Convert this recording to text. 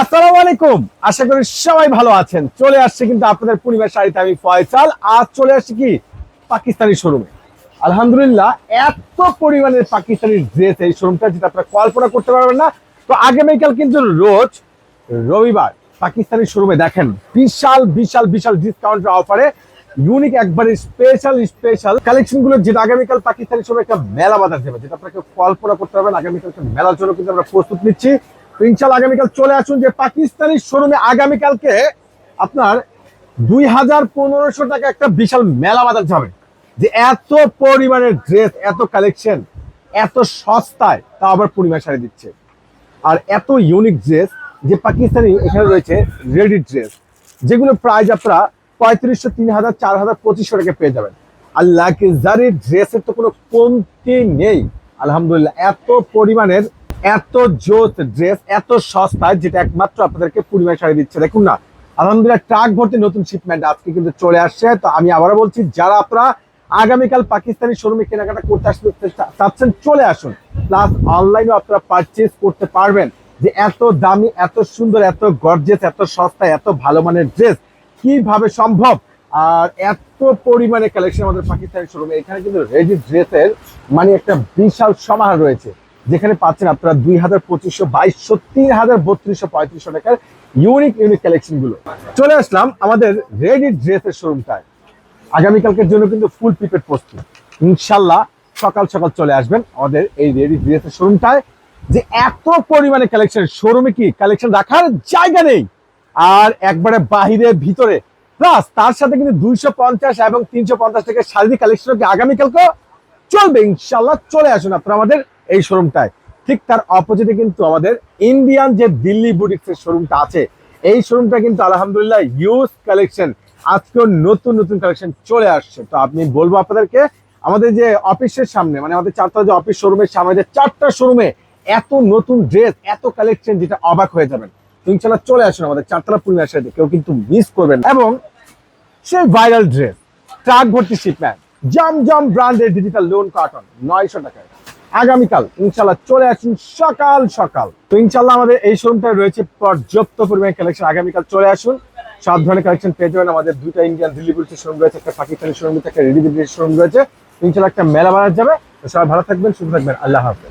আসসালামু আলাইকুম। আশা করি সবাই ভালো আছেন। চলে আসছে কিন্তু আপনাদের পরিবার শাড়িতে আমি ফয়সাল। আজ চলে আসছি কি? পাকিস্তানি শোরুমে। আলহামদুলিল্লাহ, এত পরিমাণের পাকিস্তানি ড্রেস এই শোরুমটা, যেটা আপনারা কল্পনা করতে পারবেন না। তো আগামীকাল কিন্তু রোজ রবিবার পাকিস্তানি শোরুমে দেখেন, বিশাল বিশাল বিশাল ডিসকাউন্টের অফারে ইউনিক একবারে স্পেশাল স্পেশাল কালেকশনগুলো যেটা আগামীকাল পাকিস্তানি শোরুমে একটা মেলা বাজার দেবে, যেটা আপনাকে কল্পনা করতে পারবেন আগামীকাল মেলার জন্য কিন্তু আমরা প্রস্তুত নিচ্ছি। তো ইনশাল্লাহ আগামীকাল চলে আসুন যে পাকিস্তানি শোরুমে আগামীকালকে আপনার দুই হাজার পনেরোশো টাকা একটা বিশাল মেলা বাজার যাবে। যে এত পরিমাণের ড্রেস এত কালেকশন এত সস্তায় তা আবার পরিমাণ সারি দিচ্ছে। আর এত ইউনিক ড্রেস যে পাকিস্তানি এখানে রয়েছে রেডি ড্রেস যেগুলো প্রাইস আপনারা পঁয়ত্রিশশো, তিন হাজার, চার হাজার, পঁচিশশো টাকা পেয়ে যাবেন। আর লাক্সারি ড্রেসের তো কোনো কমতি নেই। আলহামদুলিল্লাহ, এত পরিমাণের এত জোস ড্রেস, এত সস্তা যেটা একমাত্র আপনাদেরকে পরিমাণ শাড়ি দিচ্ছে। দেখুন না, আলহামদুলিল্লাহ ট্রাক ভর্তি নতুন শিপমেন্ট আজকে কিন্তু চলে আসছে। তো আমি আবারও বলছি, যারা আপনারা আগামীকাল পাকিস্তানি শোরুমে কেনাকাটা করতে আসতে চাচ্ছেন, চলে আসুন। প্লাস অনলাইনেও আপনারা পারচেজ করতে পারবেন যে এত দামি, এত সুন্দর, এত গর্জেস এত সস্তা এত ভালো মানের ড্রেস কীভাবে সম্ভব? আর এত পরিমাণে কালেকশন আমাদের পাকিস্তানি শোরুমে এখানে কিন্তু রেডি ড্রেসের মানে একটা বিশাল সমাহার রয়েছে। যেখানে পাচ্ছেন আপনারা দুই হাজার পঁচিশশো বাইশশো তিন হাজার বত্রিশশো পঁয়ত্রিশশো টাকার ইউনিক ইউনিক কালেকশনগুলো। চলে আসলাম আমাদের রেডি ড্রেসের শোরুমটায়। আগামীকালকের জন্য কিন্তু ফুল প্রিপেড প্রস্তুত। ইনশাল্লাহ সকাল সকাল চলে আসবেন আমাদের এই রেডি ড্রেসের শোরুমটায়। যে এত পরিমাণে কালেকশন শোরুমে কি কালেকশন রাখার জায়গা নেই? আর একবারে বাহিরে, ভিতরে। প্লাস তার সাথে কিন্তু দুইশো পঞ্চাশ এবং তিনশো পঞ্চাশ টাকা শারীরিক কালেকশন কি আগামীকালকে চলবে? ইনশাল্লাহ চলে আসুন আপনারা আমাদের এই শোরুমটায় ঠিক তার অপোজিটে কিন্তু আমাদের ইন্ডিয়ান যে দিল্লি বুটিক্সের শোরুমটা আছে, এই শোরুমটা কিন্তু আলহামদুলিল্লাহ ইউজ কালেকশন আজকেও নতুন নতুন কালেকশন চলে আসছে। তো আপনি বলব আপনাদেরকে, আমাদের যে অফিসের সামনে মানে আমাদের চারটা যে অফিস শোরুমের সামনে যে চারটা শোরুমে এত নতুন ড্রেস এত কালেকশন যেটা অবাক হয়ে যাবেন। ইনশাল্লাহ চলে আসুন আমাদের চারতলা পূর্ণিমার সাথে কেউ কিন্তু মিস করবেন এবং সেই ভাইরাল ড্রেস ট্রাক ভর্তি শিপম্যান জাম জাম ব্র্যান্ডের ডিজিটাল লোন কার্টন নয়শো টাকায়। আগামীকাল ইনশাল্লাহ চলে আসুন সকাল সকাল। তো ইনশাল্লাহ আমাদের এই শোরুমটায় রয়েছে পর্যাপ্ত পরিমাণে কালেকশন আগামীকাল চলে আসুন। সব ধরনের কালেকশন পেয়ে যাবেন। আমাদের দুইটা ইন্ডিয়ান দিল্লি পুলিশের শোরুম রয়েছে, একটা পাকিস্তানি শোরুম রয়েছে একটা রেডি শোরুম রয়েছে। ইনশাল্লাহ একটা মেলা বাজার যাবে। সবাই ভালো থাকবেন, সুস্থ থাকবেন। আল্লাহ হাফেজ।